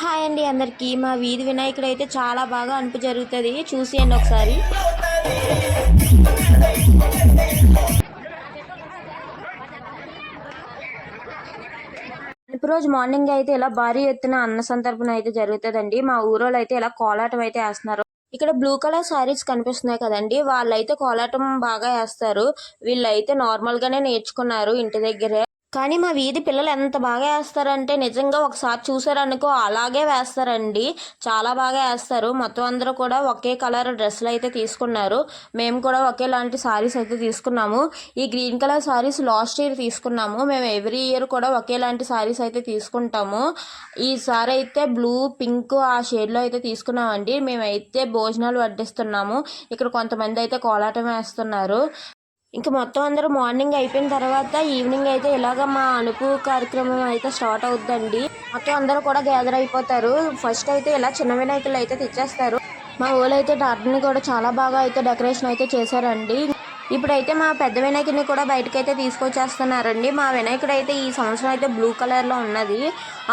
Hi అండి అందరికీ. మా వీధి వినాయకుడు అయితే చాలా బాగా అనుపు జరుగుతుంది. చూసేయండి ఒకసారి. రోజు మార్నింగ్ అయితే ఇలా భారీ ఎత్తున అన్న సందర్భం అయితే జరుగుతుందండి. మా ఊరోళ్ళు అయితే ఇలా కోలాటం అయితే వేస్తున్నారు. ఇక్కడ బ్లూ కలర్ సారీస్ కనిపిస్తున్నాయి కదండి. వాళ్ళైతే కోలాటం బాగా వేస్తారు. వీళ్ళైతే నార్మల్ గానే నేర్చుకున్నారు ఇంటి దగ్గరే. కానీ మా వీధి పిల్లలు ఎంత బాగా వేస్తారంటే నిజంగా ఒకసారి చూసారనుకో అలాగే వేస్తారండి. చాలా బాగా వేస్తారు. మొత్తం అందరూ కూడా ఒకే కలర్ డ్రెస్సులు అయితే తీసుకున్నారు. మేము కూడా ఒకేలాంటి సారీస్ అయితే తీసుకున్నాము. ఈ green colour sarees last year తీసుకున్నాము. మేము ఎవ్రీ ఇయర్ కూడా ఒకేలాంటి సారీస్ అయితే తీసుకుంటాము. ఈసారి అయితే బ్లూ పింక్ ఆ షేడ్లో అయితే తీసుకున్నామండి. మేమైతే భోజనాలు వడ్డిస్తున్నాము. ఇక్కడ కొంతమంది అయితే కోలాటం వేస్తున్నారు. ఇంకా మొత్తం అందరూ మార్నింగ్ అయిపోయిన తర్వాత ఈవినింగ్ అయితే ఇలాగ మా అనుపు కార్యక్రమం అయితే స్టార్ట్ అవుద్దండి. మొత్తం అందరూ కూడా గ్యాదర్ అయిపోతారు. ఫస్ట్ అయితే ఇలా చిన్న వినాయకులు అయితే తెచ్చేస్తారు. మా ఊళ్ళో అయితే డాక్టర్ని కూడా చాలా బాగా అయితే డెకరేషన్ అయితే చేశారండి. ఇప్పుడైతే మా పెద్ద వినాయకుడిని కూడా బయటకైతే తీసుకొచ్చేస్తున్నారండి. మా వినాయకుడు అయితే ఈ సంవత్సరం అయితే బ్లూ కలర్లో ఉన్నది.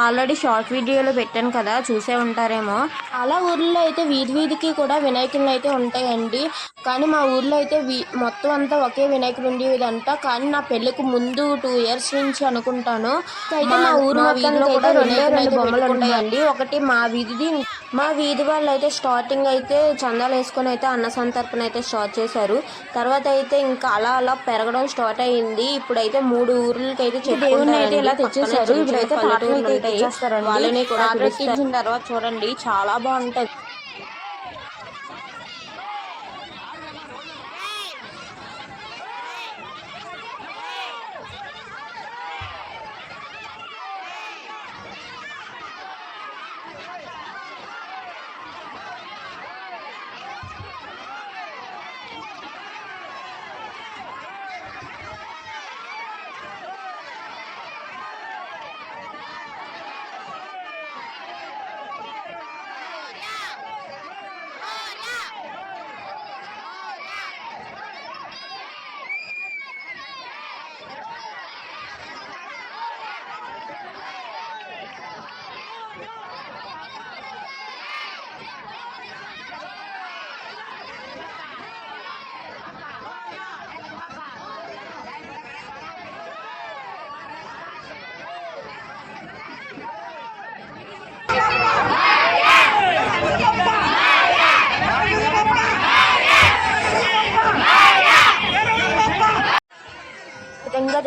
ఆల్రెడీ షార్ట్ వీడియోలో పెట్టాను కదా చూసే ఉంటారేమో. అలా ఊర్లో అయితే వీధి వీధికి కూడా వినాయకులు అయితే ఉంటాయండి. కానీ మా ఊర్లో అయితే వీ- మొత్తం అంతా ఒకే వినాయకుడు ఉండేదంట కానీ నా పెళ్ళికి ముందు టూ ఇయర్స్ నుంచి అనుకుంటాను. అయితే మా ఊరు కూడా రెండే రెండు బొమ్మలు ఉంటాయండి ఒకటి మా వీధిది మా వీధి వాళ్ళు అయితే స్టార్టింగ్ అయితే చందాలు వేసుకొని అయితే అన్న సంతర్పణ అయితే స్టార్ట్ చేశారు. తర్వాత అయితే ఇంకా అలా అలా పెరగడం స్టార్ట్ అయ్యింది. ఇప్పుడైతే మూడు ఊర్లకి అయితే అయితే ఇలా తెచ్చేసారు ఇప్పుడైతే వాళ్ళని కూడా తర్వాత చూడండి చాలా బాగుంటది.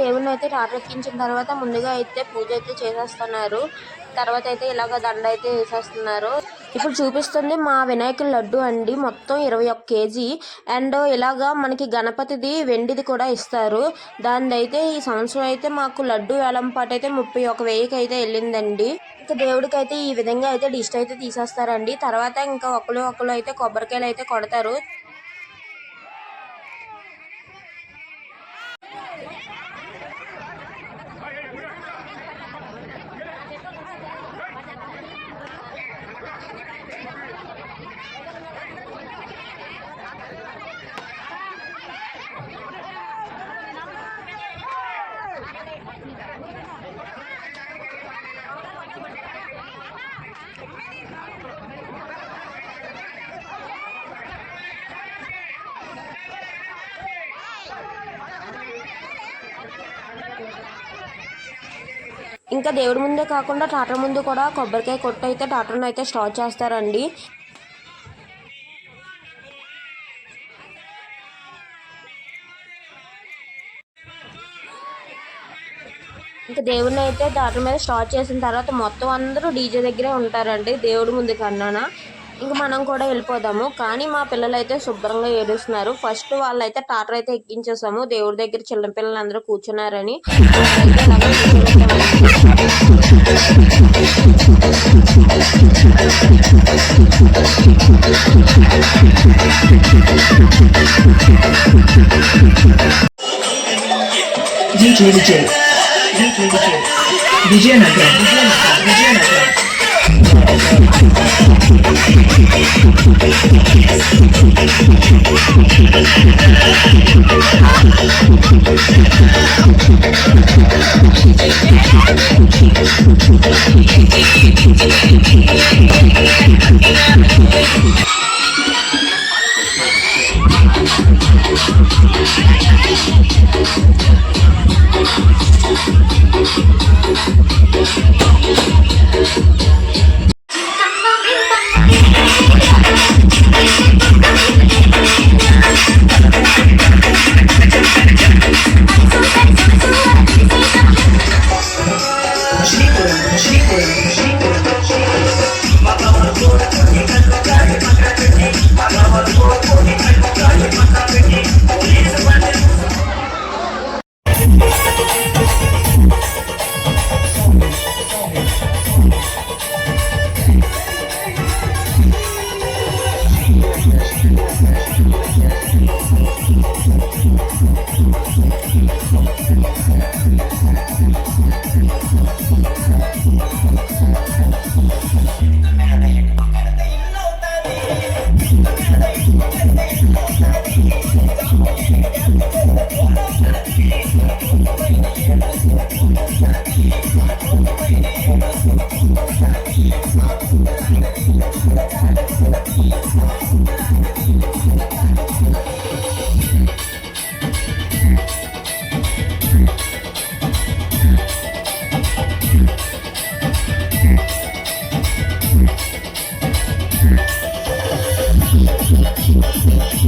విధంగా అయితే టారెక్కించిన తర్వాత ముందుగా అయితే పూజ అయితే చేసేస్తున్నారు. తర్వాత అయితే ఇలాగ దండ అయితే వేసేస్తున్నారు. ఇప్పుడు చూపిస్తుంది మా వినాయకుల లడ్డు అండి. మొత్తం ఇరవై ఒక్క కేజీ. అండ్ ఇలాగా మనకి గణపతిది వెండిది కూడా ఇస్తారు. దానిదైతే అయితే ఈ సంవత్సరం అయితే మాకు లడ్డు వేలం అయితే ముప్పై ఒక వెయ్యికి అయితే వెళ్ళిందండి. ఇంకా దేవుడికి అయితే ఈ విధంగా అయితే డిస్ట్ అయితే తీసేస్తారండి. తర్వాత ఇంకా ఒకరు ఒకరు అయితే కొబ్బరికాయలు అయితే కొడతారు. ఇంకా దేవుడి ముందే కాకుండా టాటర్ ముందు కూడా కొబ్బరికాయ కొట్టు అయితే టాటర్ను అయితే స్టార్ట్ చేస్తారండి. ఇంకా దేవుడిని అయితే టాటర్ మీద స్టార్ట్ చేసిన తర్వాత మొత్తం అందరూ డీజే దగ్గరే ఉంటారండి దేవుడి ముందు కన్నాన. ఇంక మనం కూడా వెళ్ళిపోదాము. కానీ మా పిల్లలు అయితే శుభ్రంగా ఏడుస్తున్నారు. ఫస్ట్ వాళ్ళైతే టాటర్ అయితే ఎక్కించేసాము. దేవుడి దగ్గర చిన్న పిల్లలు అందరూ కూర్చున్నారని. DJ DJ DJ DJ DJ DJ DJ Thank you. అయితే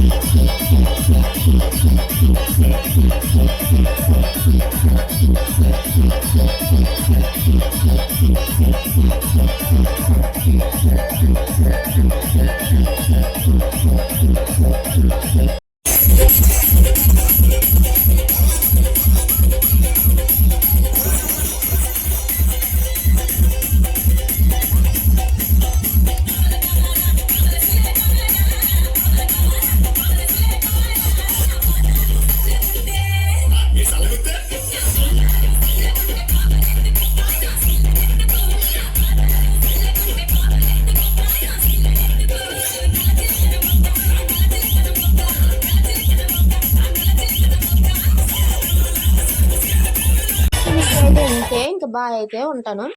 ఇంతే ఇంకా బాయ్ అయితే ఉంటాను.